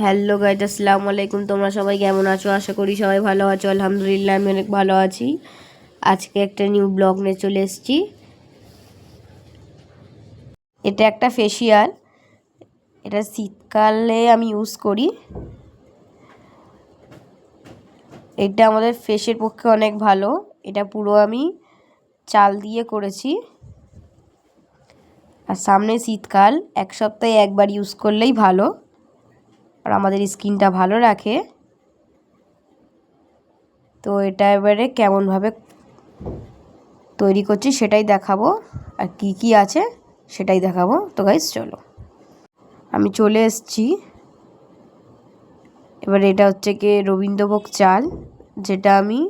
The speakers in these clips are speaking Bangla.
হ্যালো গাইজ আসসালামু আলাইকুম। তোমরা সবাই কেমন আছো? আশা করি সবাই ভালো আছো। আলহামদুলিল্লাহ, আমি অনেক ভালো আছি। আজকে একটা নিউ ব্লগ নিয়ে চলে এসেছি। এটা একটা ফেসিয়াল এটা শীতকালে আমি ইউজ করি। এটা আমাদের ফেসের পক্ষে অনেক ভালো। এটা পুরো আমি চাল দিয়ে করেছি। আর সামনে শীতকাল। এক সপ্তাহে একবার ইউজ করলেই ভালো। আর আমাদের স্কিনটা ভালো রাখে। তো এটা এবারে কেমনভাবে তৈরি করছি সেটাই দেখাবো। আর কি কি আছে সেটাই দেখাবো। তো গাইজ চলো। আমি চলে এসছি। এবার এটা হচ্ছে কি রবীন্দ্রভোগ চাল, যেটা আমি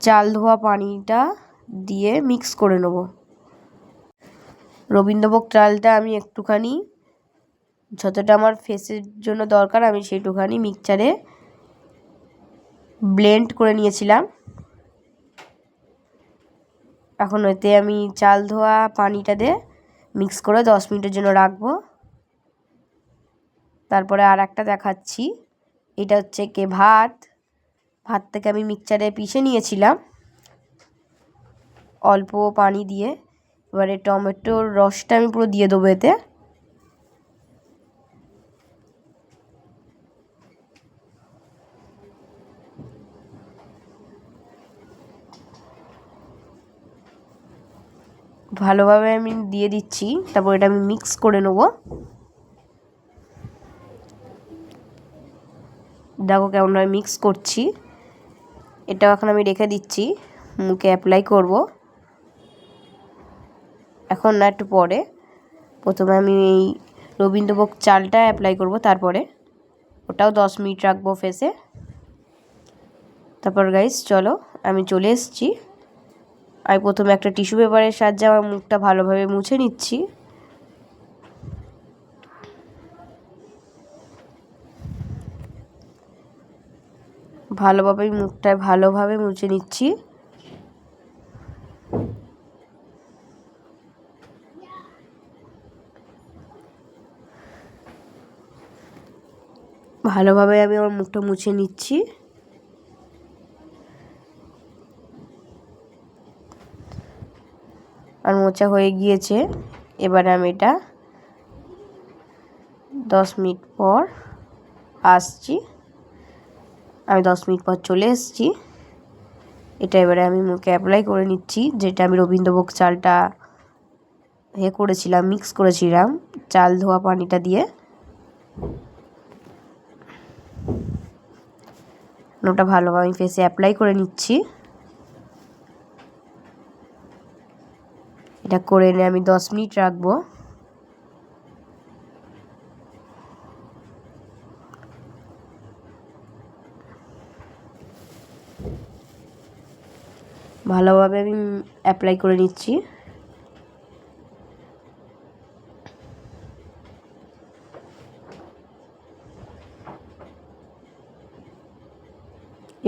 চাল ধোয়া পানিটা দিয়ে মিক্স করে নেব। রবীন্দ্রভোগ চালটা আমি একটুখানি যতটা আমার ফেসের জন্য দরকার, আমি সেইটুখানি মিক্সচারে ব্লেন্ড করে নিয়েছিলাম। এখন ওতে আমি চাল ধোয়া, পানিটা দিয়ে মিক্স করে দশ মিনিটের জন্য রাখব। তারপরে আর একটা দেখাচ্ছি। এটা হচ্ছে কে ভাত। ভাত থেকে আমি মিক্সচারে পিষে নিয়েছিলাম। অল্প পানি দিয়ে। এবারে টমেটোর রসটা আমি পুরো দিয়ে দেবো এতে। ভালোভাবে আমি দিয়ে দিচ্ছি, তারপর এটা আমি মিক্স করে নেব। দেখো কেমনভাবে মিক্স করছি। এটা এখন আমি রেখে দিচ্ছি, মুখে অ্যাপ্লাই করব। এখন না একটু পরে, প্রথমে আমি এই রবীন্দ্রভোগ চালটা অ্যাপ্লাই করব তারপরে। ওটাও দশ মিনিট রাখব ফেসে তারপর গাইস চলো, আমি চলে এসেছি। আমি প্রথমে একটা টিস্যু পেপারের সাহায্যে আমার মুখটা ভালোভাবে মুছে নিচ্ছি। ভালোভাবে মুখটা ভালোভাবে মুছে নিচ্ছি। ভালোভাবে আমি আমার মুখটা মুছে নিচ্ছি। মোচা হয়ে গিয়েছে। এবার আমি এটা দশ মিনিট পর আসছি। আমি দশ মিনিট পর চলে এসেছি। এটা এবারে আমি মুখে অ্যাপ্লাই করে নিচ্ছি, যেটা আমি রবীন্দ্রভোগ চালটা হে করেছিলাম মিক্স করেছিলাম, চাল ধোয়া পানিটা দিয়ে। ওটা ভালোভাবে আমি ফেসে অ্যাপ্লাই করে নিচ্ছি। এটা করে এনে আমি দশ মিনিট রাখব। ভালোভাবে আমি অ্যাপ্লাই করে নিচ্ছি।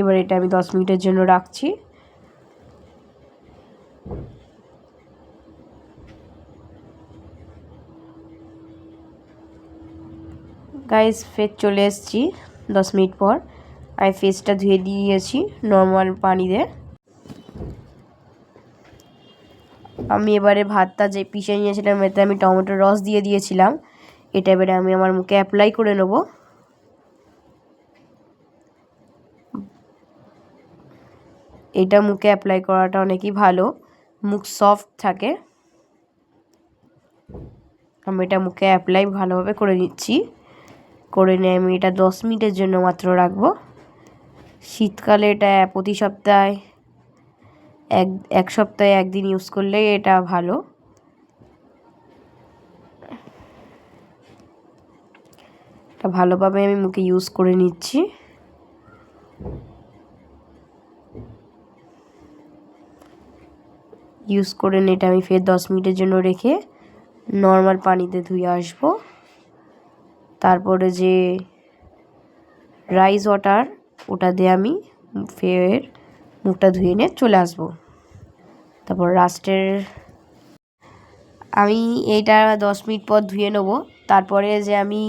এবার এটা আমি দশ মিনিটের জন্য রাখছি। গাইস ফের চলে এসেছি। দশ মিনিট পর। আমি ফেসটা ধুয়ে দিয়েছি নর্মাল পানি দিয়ে আমি এবারে ভাতটা যে পিষে নিয়েছিলাম, এতে আমি টমেটোর রস দিয়ে দিয়েছিলাম। এটা এবারে আমি আমার মুখে অ্যাপ্লাই করে নেব। এটা মুখে অ্যাপ্লাই করাটা অনেকই ভালো। মুখ সফট থাকে। আমি এটা মুখে অ্যাপ্লাই ভালোভাবে করে নিচ্ছি। করে নিয়ে আমি এটা দশ মিনিটের জন্য মাত্র রাখব। শীতকালে এটা প্রতি সপ্তাহে এক এক সপ্তাহে একদিন ইউজ করলে এটা ভালো। এটা ভালোভাবে আমি মুখে ইউজ করে নিচ্ছি। ইউজ করে নিয়ে এটা আমি ফের দশ মিনিটের জন্য রেখে নর্মাল পানিতে ধুয়ে আসব। তারপরে যে রাইস ওয়াটার ওটা দিয়ে আমি ফের মুখটা ধুয়ে নিয়ে চলে আসব। তারপর লাস্টের আমি এইটা দশ মিনিট পর ধুয়ে নেব। তারপরে যে আমি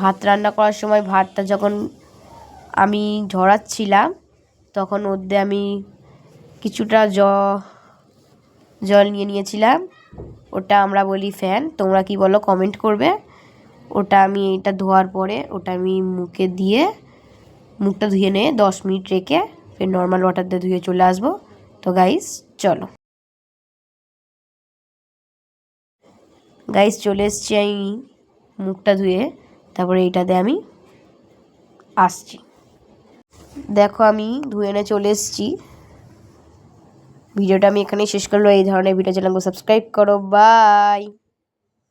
ভাত রান্না করার সময় ভাতটা যখন আমি ঝরাচ্ছিলাম, তখন ওতে আমি কিছুটা জ, জল নিয়ে নিয়েছিলাম। ওটা আমরা বলি ফ্যান তোমরা কি বলো কমেন্ট করবে। ওটা আমি এটা ধোয়ার পরে ওটা আমি মুখে দিয়ে, মুখটা ধুয়ে নিয়ে দশ মিনিট রেখে ফের নর্মাল ওয়াটার দিয়ে ধুয়ে চলে আসব। তো গাইস চলো। গাইস চলে এসছি আমি মুখটা ধুয়ে, তারপরে এইটাতে আমি আসছি। দেখো আমি ধুয়ে এনে চলে এসছি। ভিডিওটা আমি এখানেই শেষ করল এই ধরনের ভিডিও চ্যানেলকে সাবস্ক্রাইব করো। বাই